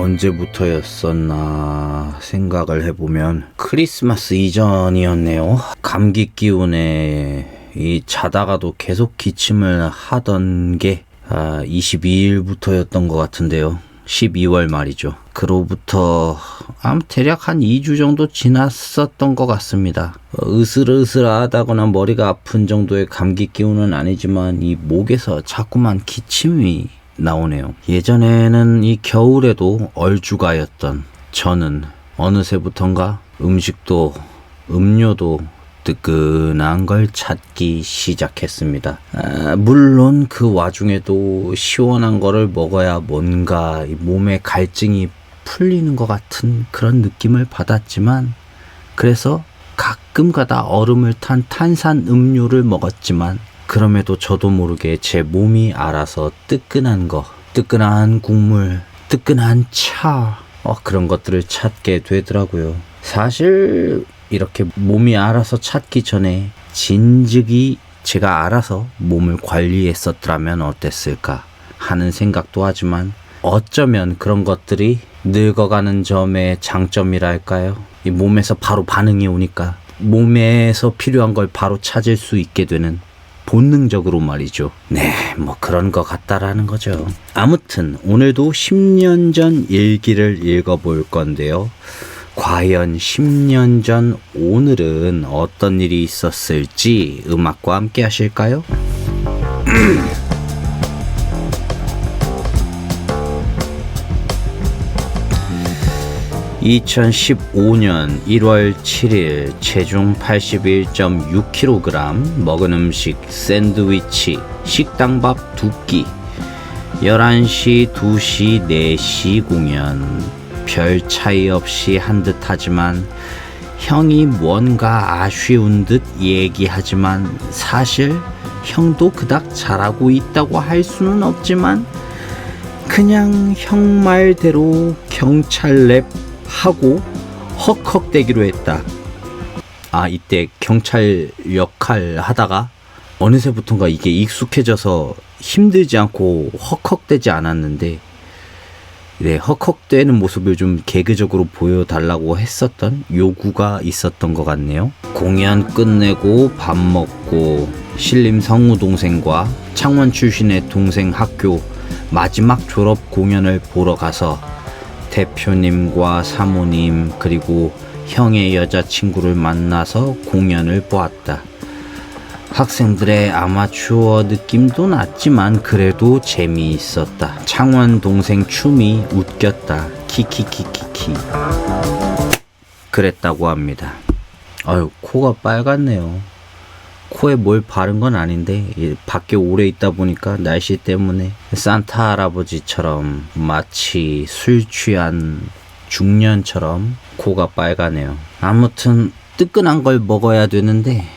언제부터였었나 생각을 해보면 크리스마스 이전이었네요. 감기 기운에 이 자다가도 계속 기침을 하던 게 아, 22일부터였던 것 같은데요. 12월 말이죠. 그로부터 아무 대략 한 2주 정도 지났었던 것 같습니다. 어, 으슬으슬하다거나 머리가 아픈 정도의 감기 기운은 아니지만 이 목에서 자꾸만 기침이 나오네요. 예전에는 이 겨울에도 얼주가였던 저는 어느새부턴가 음식도 음료도 뜨끈한 걸 찾기 시작했습니다. 아, 물론 그 와중에도 시원한 거를 먹어야 뭔가 이 몸의 갈증이 풀리는 것 같은 그런 느낌을 받았지만 그래서 가끔 가다 얼음을 탄 탄산 음료를 먹었지만 그럼에도 저도 모르게 제 몸이 알아서 뜨끈한 거, 뜨끈한 국물, 뜨끈한 차, 어, 그런 것들을 찾게 되더라고요. 사실 이렇게 몸이 알아서 찾기 전에 진즉이 제가 알아서 몸을 관리했었더라면 어땠을까 하는 생각도 하지만 어쩌면 그런 것들이 늙어가는 점의 장점이랄까요? 이 몸에서 바로 반응이 오니까 몸에서 필요한 걸 바로 찾을 수 있게 되는 본능적으로 말이죠. 네, 뭐 그런 것 같다라는 거죠. 아무튼 오늘도 10년 전 일기를 읽어볼 건데요. 과연 10년 전 오늘은 어떤 일이 있었을지 음악과 함께 하실까요? 2015년 1월 7일 체중 81.6kg 먹은 음식 샌드위치 식당밥 두 끼. 11시 2시 4시 공연. 별 차이 없이 한 듯 하지만 형이 뭔가 아쉬운 듯 얘기하지만 사실 형도 그닥 잘하고 있다고 할 수는 없지만 그냥 형 말대로 경찰 랩 하고 헉헉대기로 했다. 아 이때 경찰 역할 하다가 어느새부턴가 이게 익숙해져서 힘들지 않고 헉헉대지 않았는데 네, 헉헉대는 모습을 좀 개그적으로 보여달라고 했었던 요구가 있었던 것 같네요. 공연 끝내고 밥 먹고 신림 성우 동생과 창원 출신의 동생 학교 마지막 졸업 공연을 보러 가서 대표님과 사모님 그리고 형의 여자친구를 만나서 공연을 보았다. 학생들의 아마추어 느낌도 났지만 그래도 재미있었다. 창원 동생 춤이 웃겼다. 키키키키키. 그랬다고 합니다. 아유, 코가 빨갛네요. 코에 뭘 바른 건 아닌데 이 밖에 오래 있다 보니까 날씨 때문에 산타 할아버지처럼 마치 술 취한 중년처럼 코가 빨가네요. 아무튼 뜨끈한 걸 먹어야 되는데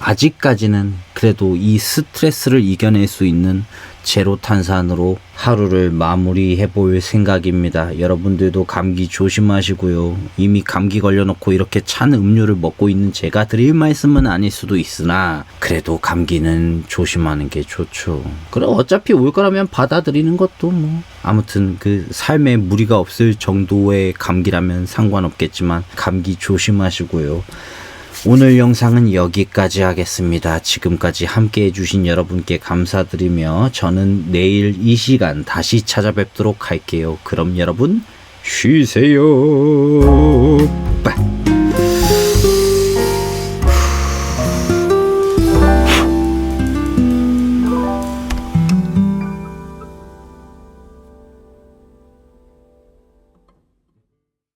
아직까지는 그래도 이 스트레스를 이겨낼 수 있는 제로 탄산으로 하루를 마무리해 볼 생각입니다. 여러분들도 감기 조심하시고요. 이미 감기 걸려놓고 이렇게 찬 음료를 먹고 있는 제가 드릴 말씀은 아닐 수도 있으나 그래도 감기는 조심하는 게 좋죠. 그럼 어차피 올 거라면 받아들이는 것도 뭐 아무튼 그 삶에 무리가 없을 정도의 감기라면 상관없겠지만 감기 조심하시고요. 오늘 영상은 여기까지 하겠습니다. 지금까지 함께 해주신 여러분께 감사드리며 저는 내일 이 시간 다시 찾아뵙도록 할게요. 그럼 여러분 쉬세요. 빠.